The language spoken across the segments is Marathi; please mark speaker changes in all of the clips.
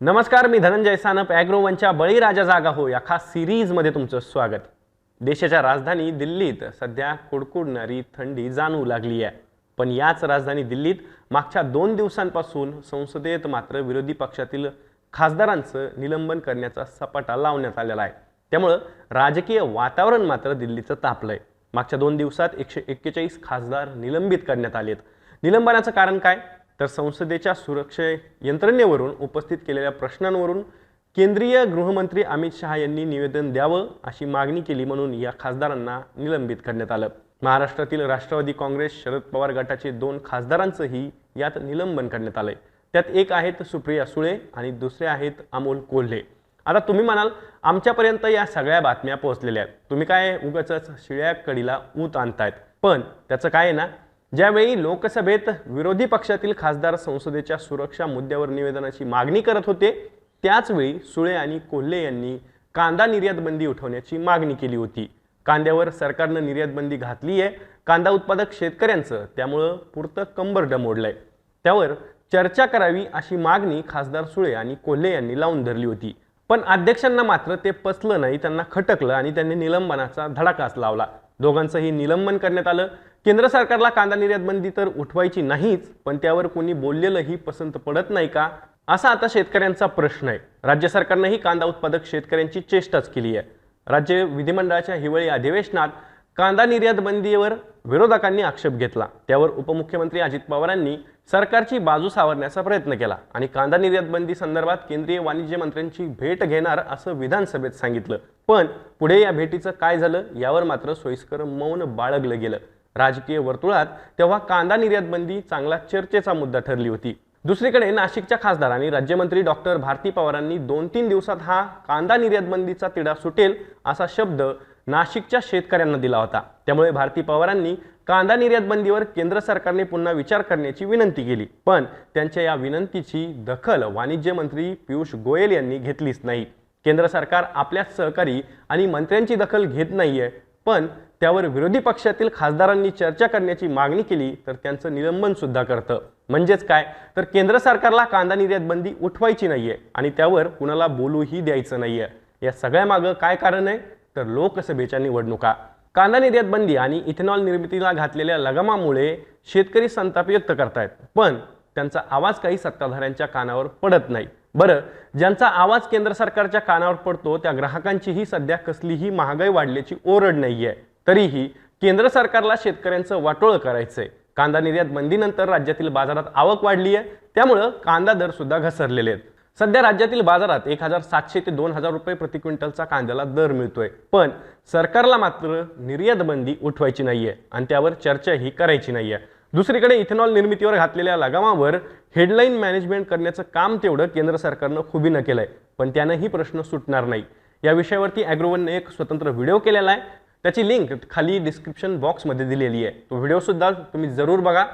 Speaker 1: नमस्कार मी धनंजय सानप ॲग्रोवनच्या बळीराजा जागा हो या खास सिरीजमध्ये तुमचं स्वागत. देशाच्या राजधानी दिल्लीत सध्या कुडकुडणारी थंडी जाणवू लागली आहे. पण याच राजधानी दिल्लीत मागच्या दोन दिवसांपासून संसदेत मात्र विरोधी पक्षातील खासदारांचं निलंबन करण्याचा सपाटा लावण्यात आलेला आहे. त्यामुळं राजकीय वातावरण मात्र दिल्लीचं तापलंय. मागच्या दोन दिवसात एकशे एक्केचाळीस खासदार निलंबित करण्यात आलेत. निलंबनाचं कारण काय? तर संसदेच्या सुरक्षे यंत्रणेवरून उपस्थित केलेल्या प्रश्नांवरून केंद्रीय गृहमंत्री अमित शहा यांनी निवेदन द्यावं अशी मागणी केली म्हणून या खासदारांना निलंबित करण्यात आलं. महाराष्ट्रातील राष्ट्रवादी काँग्रेस शरद पवार गटाचे दोन खासदारांचंही यात निलंबन करण्यात आलंय. त्यात एक आहेत सुप्रिया सुळे आणि दुसरे आहेत अमोल कोल्हे. आता तुम्ही म्हणाल आमच्यापर्यंत या सगळ्या बातम्या पोहोचलेल्या आहेत. तुम्ही काय उगाच शिळ्या कडीला ऊत आणतायत. पण त्याचं काय आहे ना ज्यावेळी लोकसभेत विरोधी पक्षातील खासदार संसदेच्या सुरक्षा मुद्द्यावर निवेदनाची मागणी करत होते त्याचवेळी सुळे आणि कोल्हे यांनी कांदा निर्यात बंदी उठवण्याची मागणी केली होती. कांद्यावर सरकारनं निर्यात बंदी घातली आहे. कांदा उत्पादक शेतकऱ्यांचं त्यामुळं पुरतं कंबर डमोडलंय. त्यावर चर्चा करावी अशी मागणी खासदार सुळे आणि कोल्हे यांनी लावून धरली होती. पण अध्यक्षांना मात्र ते पचलं नाही त्यांना खटकलं आणि त्यांनी निलंबनाचा धडाकाच लावला. दोघांचंही निलंबन करण्यात आलं. केंद्र सरकारला कांदा निर्यात बंदी तर उठवायची नाहीच पण त्यावर कोणी बोललेलंही पसंत पडत नाही का? असा आता शेतकऱ्यांचा प्रश्न आहे. राज्य सरकारनंही कांदा उत्पादक शेतकऱ्यांची चेष्टाच केली आहे. राज्य विधिमंडळाच्या हिवाळी अधिवेशनात कांदा निर्यात बंदीवर विरोधकांनी आक्षेप घेतला. त्यावर उपमुख्यमंत्री अजित पवारांनी सरकारची बाजू सावरण्याचा प्रयत्न केला आणि कांदा निर्यात बंदी संदर्भात केंद्रीय वाणिज्य मंत्र्यांची भेट घेणार असं विधानसभेत सांगितलं. पण पुढे या भेटीचं काय झालं यावर मात्र सोयीस्कर मौन बाळगलं गेलं. राजकीय वर्तुळात तेव्हा कांदा निर्यात बंदी चांगला चर्चेचा मुद्दा ठरली होती. दुसरीकडे नाशिकच्या खासदार आणि राज्यमंत्री डॉक्टर भारती पवारांनी दोन तीन दिवसात हा कांदा निर्यात बंदीचा तिढा सुटेल असा शब्द नाशिकच्या शेतकऱ्यांना दिला होता. त्यामुळे भारती पवारांनी कांदा निर्यात बंदीवर केंद्र सरकारने पुन्हा विचार करण्याची विनंती केली. पण त्यांच्या या विनंतीची दखल वाणिज्य मंत्री पियुष गोयल यांनी घेतलीच नाही. केंद्र सरकार आपल्या सहकारी आणि मंत्र्यांची दखल घेत नाहीये पण त्यावर विरोधी पक्षातील खासदारांनी चर्चा करण्याची मागणी केली तर त्यांचं निलंबन सुद्धा करतं. म्हणजेच काय? तर केंद्र सरकारला कांदा निर्यात बंदी उठवायची नाहीये आणि त्यावर कुणाला बोलूही द्यायचं नाहीये. या सगळ्या मागं काय कारण आहे? तर लोकसभेच्या निवडणुका कांदा निर्यात बंदी आणि इथेनॉल निर्मितीला घातलेल्या लगामामुळे शेतकरी संताप व्यक्त करतायत. पण त्यांचा आवाज काही सत्ताधाऱ्यांच्या कानावर पडत नाही. बरं ज्यांचा आवाज केंद्र सरकारच्या कानावर पडतो त्या ग्राहकांचीही सध्या कसलीही महागाई वाढल्याची ओरड नाहीये. तरीही केंद्र सरकारला शेतकऱ्यांचं वाटोळ करायचंय. कांदा निर्यात बंदीनंतर राज्यातील बाजारात आवक वाढली आहे त्यामुळं कांदा दर सुद्धा घसरलेले आहेत सध्या राज्यातील बाजारात एक हजार सातशे ते दोन हजार रुपये प्रति क्विंटलचा कांद्याला दर मिळतोय. पण सरकारला मात्र निर्यात बंदी उठवायची नाहीये आणि त्यावर चर्चाही करायची नाहीये. दुसरीकडे इथेनॉल निर्मितीवर घातलेल्या लगामावर हेडलाईन मॅनेजमेंट करण्याचं काम तेवढं केंद्र सरकारनं खुबीनं केलंय. पण त्यानंही प्रश्न सुटणार नाही. या विषयावरती ॲग्रोवनने एक स्वतंत्र व्हिडिओ केलेला आहे. त्याची लिंक खाली डिस्क्रिप्शन बॉक्समध्ये दिलेली आहे. तो व्हिडिओसुद्धा तुम्ही जरूर बघा.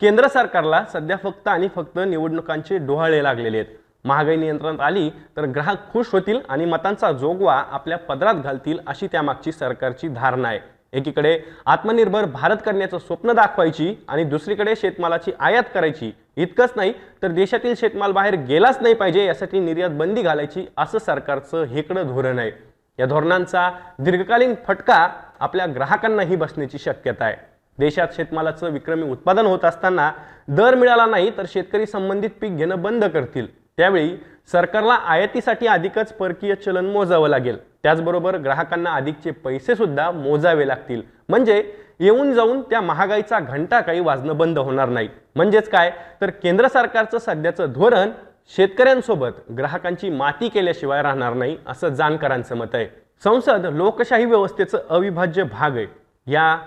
Speaker 1: केंद्र सरकारला सध्या फक्त आणि फक्त निवडणुकांचे डोहाळे लागलेले आहेत. महागाई नियंत्रणात आली तर ग्राहक खुश होतील आणि मतांचा जोगवा आपल्या पदरात घालतील अशी त्यामागची सरकारची धारणा आहे. एकीकडे आत्मनिर्भर भारत करण्याचं स्वप्न दाखवायची आणि दुसरीकडे शेतमालाची आयात करायची. इतकंच नाही तर देशातील शेतमाल बाहेर गेलाच नाही पाहिजे यासाठी निर्यात बंदी घालायची असं सरकारचं हेकडं धोरण आहे. या धोरणांचा दीर्घकालीन फटका आपल्या ग्राहकांनाही बसण्याची शक्यता आहे. देशात शेतमालाचं विक्रमी उत्पादन होत असताना दर मिळाला नाही तर शेतकरी संबंधित पीक घेणं बंद करतील. त्यावेळी सरकारला आयातीसाठी अधिकच परकीय चलन मोजावं लागेल. त्याचबरोबर ग्राहकांना अधिकचे पैसे सुद्धा मोजावे लागतील. म्हणजे येऊन जाऊन त्या महागाईचा घंटा काही वाजणं बंद होणार नाही. म्हणजेच काय? तर केंद्र सरकारचं सध्याचं धोरण शेतकऱ्यांसोबत ग्राहकांची माती केल्याशिवाय राहणार नाही असं जाणकारांचं मत आहे. संसद लोकशाही व्यवस्थेचं अविभाज्य भाग आहे. या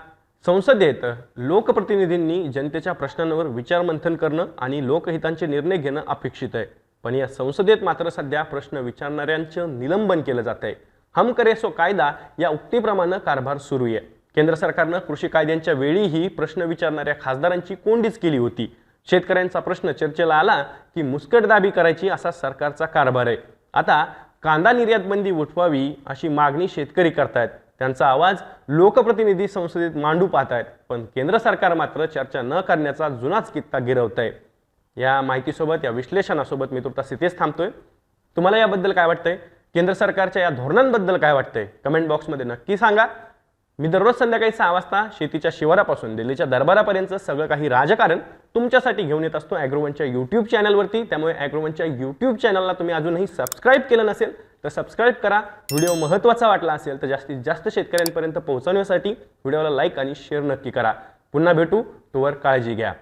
Speaker 1: संसदेत लोकप्रतिनिधींनी जनतेच्या प्रश्नांवर विचारमंथन करणं आणि लोकहितांचे निर्णय घेणं अपेक्षित आहे. पण या संसदेत मात्र सध्या प्रश्न विचारणाऱ्यांचं निलंबन केलं जात आहे हम करेसो कायदा या उक्तीप्रमाणे कारभार सुरू आहे. केंद्र सरकारनं कृषी कायद्यांच्या वेळीही प्रश्न विचारणाऱ्या खासदारांची कोंडीच केली होती. शेतकऱ्यांचा प्रश्न चर्चेला आला की मुस्कटदाबी करायची असा सरकारचा कारभार आहे. आता कांदा निर्यात बंदी उठवावी अशी मागणी शेतकरी करतायत. त्यांचा आवाज लोकप्रतिनिधी संसदेत मांडू पाहत आहेत पण केंद्र सरकार मात्र चर्चा न करण्याचा जुनाच कित्ता गिरवत आहे या माहितीसोबत या विश्लेषणासोबत मी तुर्तास इथेच थांबतोय. तुम्हाला याबद्दल काय वाटतंय? केंद्र सरकारच्या या धोरणांबद्दल काय वाटतंय? कमेंट बॉक्समध्ये नक्की सांगा. मी दररोज संध्याकाळी सहा वाजता शेतीच्या शिवारापासून दिल्लीच्या दरबारापर्यंत सगळं काही राजकारण तुमच्यासाठी घेऊन येत असतो ॲग्रोवनच्या यूट्यूब चॅनलवरती. त्यामुळे ॲग्रोवनच्या यूट्यूब चॅनलला तुम्ही अजूनही सबस्क्राईब केलं नसेल तर सबस्क्राईब करा. व्हिडिओ महत्त्वाचा वाटला असेल तर जास्तीत जास्त शेतकऱ्यांपर्यंत पोहोचवण्यासाठी व्हिडिओला लाईक आणि शेअर नक्की करा. पुन्हा भेटू तोवर काळजी घ्या.